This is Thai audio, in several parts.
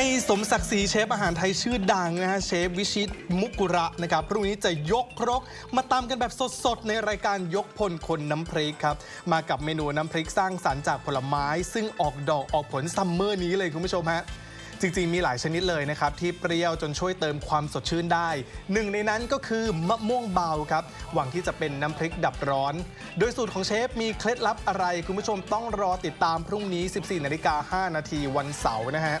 ให้สมศักดิ์ศรีเชฟอาหารไทยชื่อดังนะฮะเชฟวิชิตมุกุระนะครับพรุ่งนี้จะยกครกมาตำกันแบบสดๆ ในรายการยกพลคนน้ำพริกครับ มากับเมนูน้ำพริกสร้างสรรค์จากผลไม้ ซึ่งออกดอกออกผลซัมเมอร์นี้เลยคุณผู้ชมฮะจริงๆ มีหลายชนิดเลยนะครับ ที่เปรี้ยวจนช่วยเติมความสดชื่นได้ หนึ่งในนั้นก็คือมะม่วงเบาครับ หวังที่จะเป็นน้ำพริกดับร้อน โดยสูตรของเชฟมีเคล็ดลับอะไร คุณผู้ชมต้องรอติดตามพรุ่งนี้ 14 นาฬิกา 5 นาทีวันเสาร์นะฮะ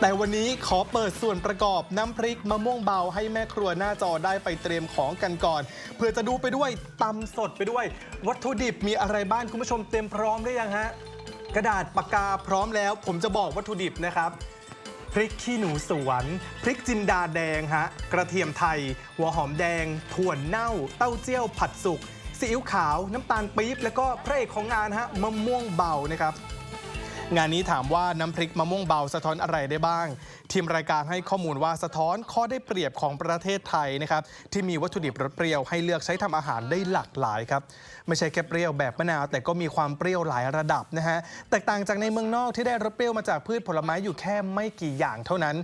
แต่วันนี้ขอเปิดส่วนประกอบน้ำพริกมะม่วงเบาให้แม่ครัวหน้าจอได้ไปเตรียมของกันก่อน เพื่อจะดูไปด้วยตำสดไปด้วย วัตถุดิบมีอะไรบ้างคุณผู้ชมเตรียมพร้อมหรือยังฮะ กระดาษปากกาพร้อมแล้ว ผมจะบอกวัตถุดิบนะครับพริกขี้หนูสวนพริกจินดาแดงฮะกระเทียมไทย หัวหอมแดง ถั่วเน่า เต้าเจี้ยวผัดสุกซีอิ๊วขาว น้ำตาลปี๊บแล้วก็พระเอกของงานฮะมะม่วงเบานะครับ งานนี้ถามว่าน้ำพริกมะม่วงเบาสะท้อนอะไรได้บ้าง ทีมรายการให้ข้อมูลว่าสะท้อนข้อได้เปรียบของประเทศไทยนะครับที่มีวัตถุดิบรสเปรี้ยวให้เลือกใช้ทำอาหารได้หลากหลายครับไม่ใช่แค่เปรี้ยวแบบมะนาว แต่ก็มีความเปรี้ยวหลายระดับนะฮะแตกต่างจากในเมืองนอกที่ได้รสเปรี้ยวมาจากพืชผลไม้อยู่แค่ไม่กี่อย่างเท่านั้น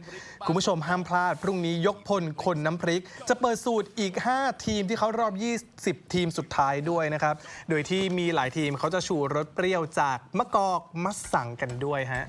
คุณผู้ชมห้ามพลาด พรุ่งนี้ยกพลคนน้ำพริก จะเปิดสูตรอีก 5 ทีมที่เขารอบ 20 ทีมสุดท้ายด้วยนะครับโดยที่มีหลายทีมเขาจะชูรสเปรี้ยวจากมะกอกมะสังกันด้วยฮะ